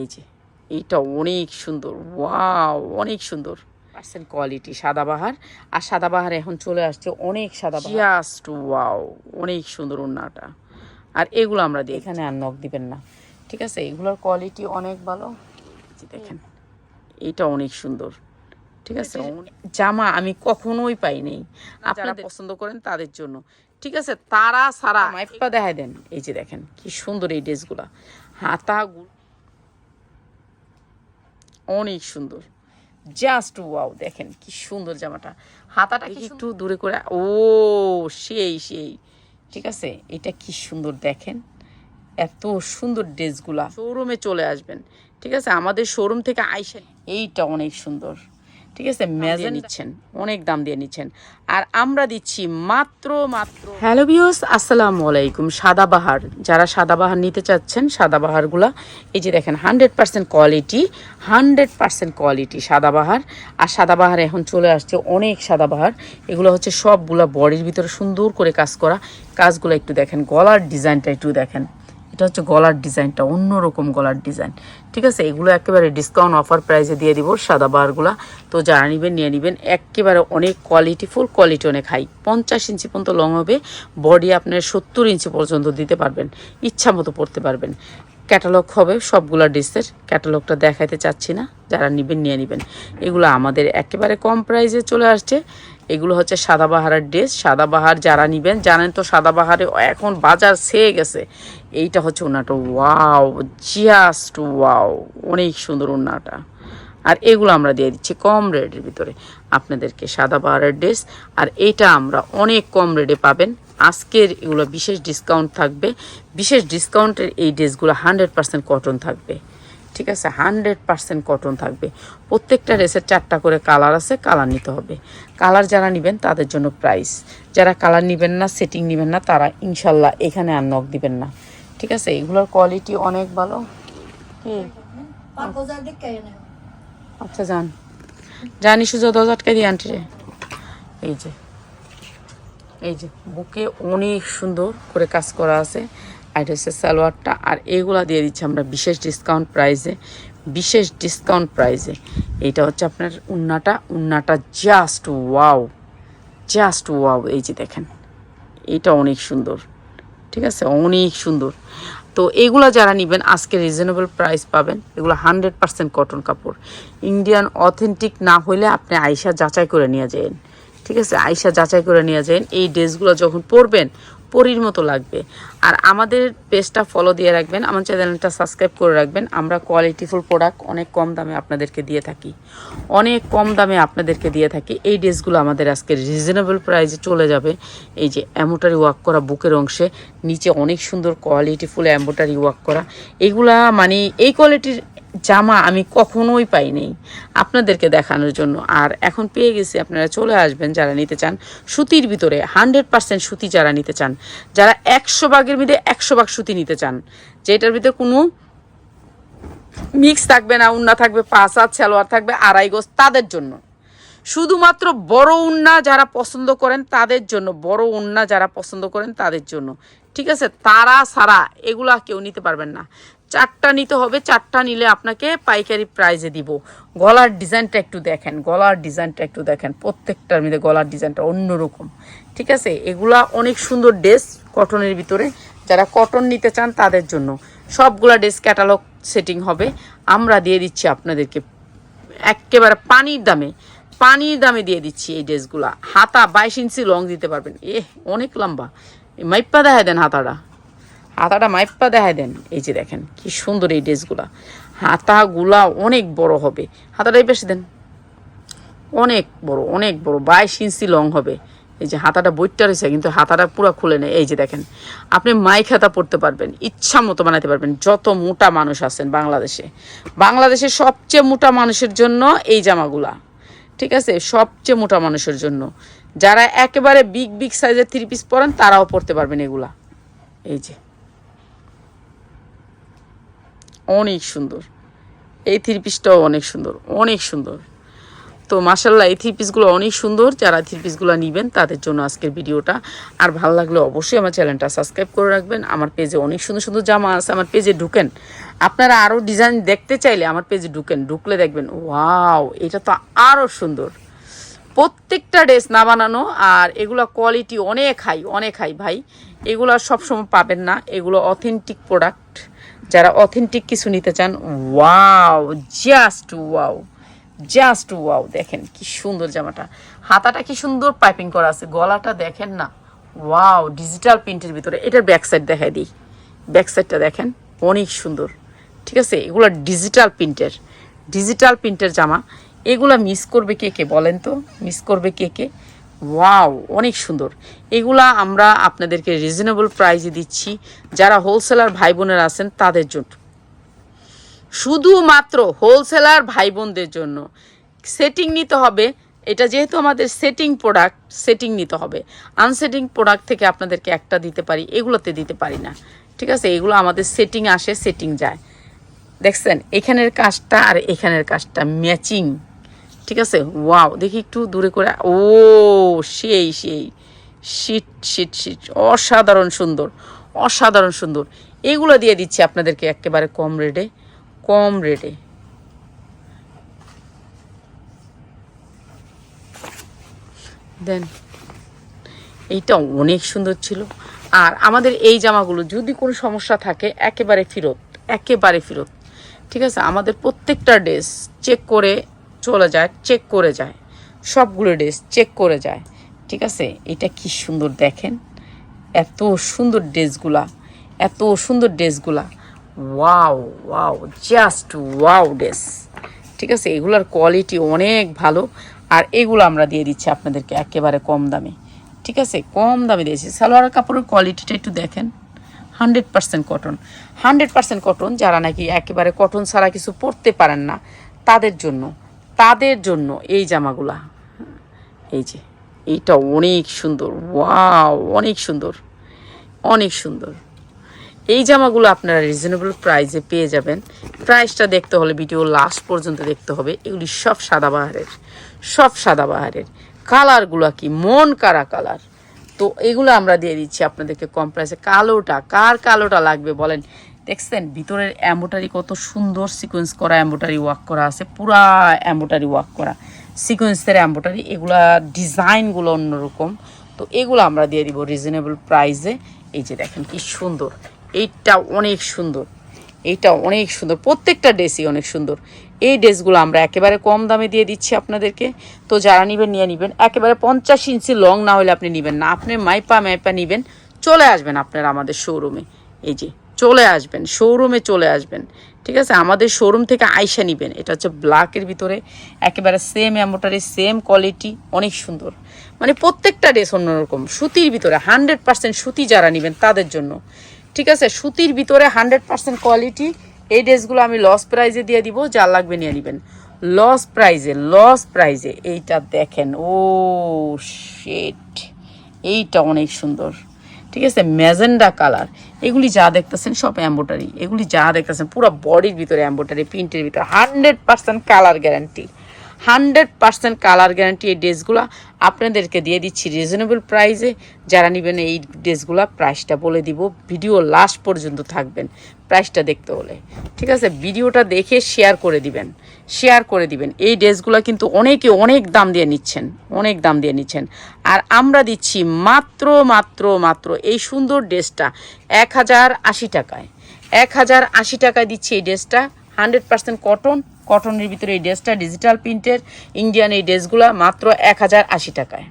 এই যে এইটা অনেক সুন্দর। ওয়াও অনেক সুন্দর। পার্সেন্ট কোয়ালিটি সাদাবাহার। আর সাদাবাহার এখন চলে আসছে অনেক সাদাবাহার। জাস্ট ওয়াও অনেক সুন্দর ওড়নাটা। আর এগুলো আমরা দিই এখানে আর নখ দিবেন না। ঠিক আছে এগুলোর কোয়ালিটি অনেক ভালো। দেখেন এইটা অনেক সুন্দর। ঠিক আছে জামা আমি কখনোই পাইনি আপনারা পছন্দ করেন তাদের জন্য। ঠিক আছে তারা সারা মাইপটা দেখায় দেন। এই যে দেখেন কি সুন্দর এই ড্রেসগুলা। হাতা অনেক সুন্দর। জাস্ট ওয়াও দেখেন কি সুন্দর জামাটা। হাতাটা কি একটু দূরে করে ও সেই সেই। ঠিক আছে? এটা কি সুন্দর দেখেন। এত সুন্দর ড্রেসগুলা। শোরুমে চলে আসবেন। ঠিক আছে? আমাদের শোরুম থেকে আইসেন এইটা অনেক সুন্দর। ঠিক আছে মেজে নিচ্ছেন অনেক দাম দিয়ে নিচ্ছেন। আর আমরা দিচ্ছি মাত্র মাত্র হ্যালো বিয়স আসসালামু আলাইকুম। সাদাবাহার যারা সাদাবাহার নিতে চাচ্ছেন সাদাবাহারগুলা এই যে দেখেন hundred percent quality hundred percent quality Sadabahar আর সাদাবাহার এখন চলে আসছে অনেক সাদাবাহার এগুলো হচ্ছে সবগুলা বডির ভিতরে সুন্দর করে কাজ করা। কাজগুলো একটু দেখেন গলার ডিজাইনটা একটু দেখেন। এটা হচ্ছে গলার ডিজাইনটা, অন্যরকম গলার ডিজাইন। ঠিক আছে? এগুলো একেবারে ডিসকাউন্ট অফার প্রাইসে দিয়ে দিব সাদা বারগুলা তো যারা নেবেন, নিয়ে নেবেন। একেবারে অনেক কোয়ালিটি ফুল কোয়ালিটি অনেক হাই পঞ্চাশ ইঞ্চি পর্যন্ত লং হবে। বডি আপনার সত্তর ইঞ্চি পর্যন্ত দিতে পারবেন। ইচ্ছা মতো পড়তে পারবেন। ক্যাটালগ হবে সবগুলো ড্রেসের ক্যাটালগটা দেখাইতে চাচ্ছি না। যারা নেবেন, নিয়ে নেবেন। এগুলো আমাদের একেবারে কম প্রাইসে চলে আসছে। এগুলো হচ্ছে সাদাবাহারের ড্রেস সাদাবাহার যারা নেবেন, জানেন তো সাদাবাহারে এখন বাজার সেয়ে গেছে। এইটা হচ্ছে ওনাটা ওয়াও জাস্ট ওয়াও অনেক সুন্দর ওনাটা। আর এগুলো আমরা দিয়ে দিচ্ছি কম রেটের ভিতরে আপনাদেরকে সাদাবাহারের ড্রেস আর এইটা আমরা অনেক কম রেটে পাবেন। আজকের এগুলো বিশেষ ডিসকাউন্ট থাকবে। বিশেষ ডিসকাউন্টের এই ড্রেসগুলো হান্ড্রেড পার্সেন্ট কটন থাকবে। ঠিক আছে হান্ড্রেড পার্সেন্ট কটন থাকবে। প্রত্যেকটা ড্রেসের চারটা করে কালার আছে কালার নিতে হবে। কালার যারা নেবেন, তাদের জন্য প্রাইস যারা কালার নেবেন না সেটিং নেবেন না, তারা ইনশাল্লাহ এখানে আর নখ দিবেন না। ঠিক আছে, এগুলোর কোয়ালিটি অনেক ভালো। আচ্ছা যান। জানি সুযোগ দশ আটকে দিয়ে আনটি রে। এই যে এই যে, বুকে অনেক সুন্দর করে কাজ করা আছে। আর এটা হচ্ছে সালোয়ারটা, আর এগুলা দিয়ে দিচ্ছি আমরা বিশেষ ডিসকাউন্ট প্রাইসে বিশেষ ডিসকাউন্ট প্রাইসে এইটা হচ্ছে আপনার উন্নাটা উন্নাটা জাস্ট ওয়াও জাস্ট ওয়াও এই যে দেখেন এটা অনেক সুন্দর, ঠিক আছে? অনেক সুন্দর। তো এগুলো যারা নেবেন, আজকে রিজনেবল প্রাইস পাবেন, এগুলো হান্ড্রেড পার্সেন্ট কটন কাপড়। ইন্ডিয়ান অথেন্টিক না হলে আপনি আয়সা যাচাই করে নিয়ে যাবেন ঠিক আছে? আয়সা যাচাই করে নিয়ে যাবেন এই ড্রেসগুলো যখন পরবেন পরির মতো লাগবে। আর আমাদের পেজটা ফলো দিয়ে রাখবেন, আমার চ্যানেলটা সাবস্ক্রাইব করে রাখবেন। আমরা কোয়ালিটিফুল প্রোডাক্ট অনেক কম দামে আপনাদেরকে দিয়ে থাকি। অনেক কম দামে আপনাদেরকে দিয়ে থাকি। এই ড্রেসগুলো আমাদের আজকে রিজনেবল প্রাইসে চলে যাবে। এই যে অ্যাম্বোটারি ওয়ার্ক করা বুকের অংশে, নিচে অনেক সুন্দর কোয়ালিটিফুল অ্যাম্বোটারি ওয়ার্ক করা। এগুলা মানে এই কোয়ালিটির জামা আমি কখনোই পাইনি আপনাদেরকে দেখানোর জন্য। আর এখন পেয়ে গেছি আপনারা চলে আসবেন যারা নিতে চান সুতির ভিতরে, হান্ড্রেড পার্সেন্ট সুতি যারা নিতে চান, যারা একশো ভাগের মধ্যে একশো ভাগ সুতি নিতে চান, যেটার ভিতরে কোনো মিক্স থাকবে না, উন্না থাকবে, পাঁচ সালোয়ার থাকবে, আড়াই গোজ, তাদের জন্য। শুধুমাত্র বড় উন্না যারা পছন্দ করেন, তাদের জন্য, বড় উন্না যারা পছন্দ করেন, তাদের জন্য। ঠিক আছে? তারা সারা এগুলা কেউ নিতে পারবেন না। চারটা নিতে হবে, চারটা নিলে আপনাকে পাইকারি প্রাইজে দিব। গলার ডিজাইনটা একটু দেখেন, গলার ডিজাইনটা একটু দেখেন, প্রত্যেকটার মধ্যে গলার ডিজাইনটা অন্যরকম। ঠিক আছে? এগুলা অনেক সুন্দর ড্রেস কটনের ভিতরে। যারা কটন নিতে চান তাদের জন্য। সবগুলা ড্রেস ক্যাটালগ সেটিং হবে। আমরা দিয়ে দিচ্ছি আপনাদেরকে একেবারে পানির দামে পানির দামে দিয়ে দিচ্ছি এই ড্রেসগুলা। হাতা বাইশ ইঞ্চি লং দিতে পারবেন। এ অনেক লম্বা। মাইপ্পা দেখায় দেন হাতাটা। হাতাটা মাইপ্পা দেখায় দেন। এই যে দেখেন, কি সুন্দর এই ড্রেসগুলা। হাতাগুলা অনেক বড় হবে। হাতাটাই বেশি দেন। অনেক বড় অনেক বড়, বাইশ ইঞ্চি লং হবে। এই যে হাতাটা বইটা রয়েছে, কিন্তু হাতাটা পুরো খুলে নেই এই যে দেখেন, আপনি মাইক হাতা পড়তে পারবেন, ইচ্ছা মতো বানাতে পারবেন। যত মোটা মানুষ আছেন বাংলাদেশে, বাংলাদেশের সবচেয়ে মোটা মানুষের জন্য এই জামাগুলা, ঠিক আছে? সবচেয়ে মোটা মানুষের জন্য। যারা একেবারে বিগ বিগ সাইজের থ্রি পিস পরেন, তারাও পড়তে পারবেন এগুলা। এই যে অনেক সুন্দর। এই থ্রি পিসটাও অনেক সুন্দর অনেক সুন্দর। তো মাসাল্লাহ এই থ্রি পিসগুলো অনেক সুন্দর। যারা থ্রি পিসগুলো নেবেন, তাদের জন্য আজকের ভিডিওটা। আর ভালো লাগলে অবশ্যই আমার চ্যানেলটা সাবস্ক্রাইব করে রাখবেন। আমার পেজে অনেক সুন্দর সুন্দর জামা আছে, আমার পেজে ঢুকেন। আপনারা আরও ডিজাইন দেখতে চাইলে আমার পেজে ঢুকেন। ঢুকলে দেখবেন, ওয়াও, এটা তো আরও সুন্দর। প্রত্যেকটা ড্রেস না বানানো, আর এগুলো কোয়ালিটি অনেক হাই অনেক হাই ভাই। এগুলো সবসময় পাবেন না। এগুলো অথেন্টিক প্রোডাক্ট যারা অথেন্টিক কিছু নিতে চান wow just wow just wow দেখেন কি সুন্দর জামাটা। হাতাটা কি সুন্দর পাইপিং করা আছে, গলাটা দেখেন না ওয়াও ডিজিটাল প্রিন্টের ভিতরে। এটার ব্যাক সাইড দেখাই দিই। ব্যাক সাইডটা দেখেন, অনেক সুন্দর। ঠিক আছে? এগুলো ডিজিটাল প্রিন্টের ডিজিটাল প্রিন্টের জামা। এগুলা মিস করবে কে কে বলেন তো? মিস করবে কে কে? ওয়াও অনেক সুন্দর। এগুলা আমরা আপনাদেরকে রিজনেবল প্রাইসে দিচ্ছি। যারা হোলসেলার ভাই বোনেরা আছেন, তাদের জন্য। শুধুমাত্র হোলসেলার ভাই বোনদের জন্য। সেটিং নিতে হবে। এটা যেহেতু আমাদের সেটিং প্রোডাক্ট সেটিং নিতে হবে। আনসেটিং প্রোডাক্ট থেকে আপনাদেরকে একটা দিতে পারি, এগুলোতে দিতে পারি না। ঠিক আছে? এগুলো আমাদের সেটিং আসে সেটিং যায়। দেখছেন? এখানের কাজটা আর এখানের কাজটা ম্যাচিং ঠিক আছে? ওয়াও দেখি একটু দূরে করে ও, সেই সেই। শীত শীত শীত অসাধারণ সুন্দর অসাধারণ সুন্দর। এগুলো দিয়ে দিচ্ছি আপনাদেরকে একেবারে কম রেটে কম রেটে দেন, এইটা অনেক সুন্দর ছিল। আর আমাদের এই জামাগুলো যদি কোনো সমস্যা থাকে, একেবারে ফেরত একেবারে ফেরত। ঠিক আছে? আমাদের প্রত্যেকটা ড্রেস চেক করে চলে যায় চেক করে যায়। সবগুলো ড্রেস চেক করে যায়। ঠিক আছে? এটা কি সুন্দর দেখেন। এত সুন্দর ড্রেসগুলা এত সুন্দর ড্রেসগুলা wow wow just wow dress ঠিক আছে? এগুলোর কোয়ালিটি অনেক ভালো। আর এগুলো আমরা দিয়ে দিচ্ছি আপনাদেরকে একেবারে কম দামে। ঠিক আছে? কম দামে দিয়েছি সালোয়ার কাপড়ের কোয়ালিটিটা একটু দেখেন। Hundred percent cotton hundred percent cotton যারা নাকি একেবারে কটন ছাড়া কিছু পরতে পারেন না, তাদের জন্য। তাদের জন্য এই জামাগুলা। এই যে, এইটা অনেক সুন্দর। ওয়াও, অনেক সুন্দর। অনেক সুন্দর। এই জামাগুলো আপনারা রিজনেবল প্রাইসে পেয়ে যাবেন। প্রাইসটা দেখতে হলে ভিডিও লাস্ট পর্যন্ত দেখতে হবে। এগুলি সব সাদাবাহারের সব সাদাবাহারের কালারগুলো কি? মন কারা কালার তো এগুলো আমরা দিয়ে দিচ্ছি আপনাদেরকে কম প্রাইসে কালোটা, কার কালোটা লাগবে বলেন? দেখছেন? ভিতরের অ্যাম্বোটারি কত সুন্দর সিকোয়েন্স করা অ্যাম্বোটারি ওয়ার্ক করা আছে, পুরা অ্যাম্বোটারি ওয়ার্ক করা। সিকোয়েন্সের অ্যাম্বোটারি, এগুলা ডিজাইনগুলো অন্যরকম। তো এগুলো আমরা দিয়ে দিব রিজনেবল প্রাইসে এই যে দেখেন কি সুন্দর, এইটা অনেক সুন্দর, এইটা অনেক সুন্দর, প্রত্যেকটা ড্রেসই অনেক সুন্দর। এই ড্রেসগুলো আমরা একেবারে কম দামে দিয়ে দিচ্ছি আপনাদেরকে। তো যারা নেবেন, নিয়ে নেবেন। একেবারে পঞ্চাশ ইঞ্চি লং না হলে আপনি নেবেন না। আপনি মাইপা মাইপা নেবেন, চলে আসবেন আপনারা আমাদের শোরুমে এই যে চলে আসবেন শোরুমে চলে আসবেন, ঠিক আছে? আমাদের শোরুম থেকে আইসা নেবেন। এটা হচ্ছে ব্ল্যাকের ভিতরে, একেবারে সেম অ্যাম্বোটারি সেম কোয়ালিটি অনেক সুন্দর। মানে প্রত্যেকটা ড্রেস অন্যরকম। সুতির ভিতরে হান্ড্রেড পার্সেন্ট সুতি যারা নেবেন তাদের জন্য, ঠিক আছে? সুতির ভিতরে হান্ড্রেড পার্সেন্ট কোয়ালিটি এই ড্রেসগুলো আমি লস প্রাইজে দিয়ে দিব যা লাগবে নিয়ে নেবেন। লস প্রাইজে লস প্রাইজে এইটা দেখেন ও শেট এইটা অনেক সুন্দর। ঠিক আছে? Magenta colour. এগুলি যা দেখতেছেন সব অ্যাম্বোটারি এগুলি যা দেখতেছেন, পুরো বডির ভিতরে অ্যাম্বোটারি প্রিন্টের ভিতরে। Hundred percent colour guarantee hundred percent colour guarantee এই ড্রেসগুলো আপনাদেরকে দিয়ে দিচ্ছি রিজনেবল প্রাইসে যারা নেবেন এই ড্রেসগুলো প্রাইসটা বলে দিব। ভিডিও লাস্ট পর্যন্ত থাকবেন প্রাইসটা দেখতে হলে। ঠিক আছে? ভিডিওটা দেখে শেয়ার করে দিবেন। শেয়ার করে দিবেন। এই ড্রেসগুলো কিন্তু অনেকে অনেক দাম দিয়ে নিচ্ছেন, অনেক দাম দিয়ে নিচ্ছেন। আর আমরা দিচ্ছি মাত্র মাত্র মাত্র এই সুন্দর ড্রেসটা এক হাজার আশি টাকায়। এক হাজার আশি টাকায় দিচ্ছি এই ড্রেসটা, হান্ড্রেড পার্সেন্ট কটন কটনের ভিতরে এই ড্রেসটা ডিজিটাল প্রিন্টের ইন্ডিয়ান এই ড্রেসগুলো মাত্র এক হাজার আশি টাকায়।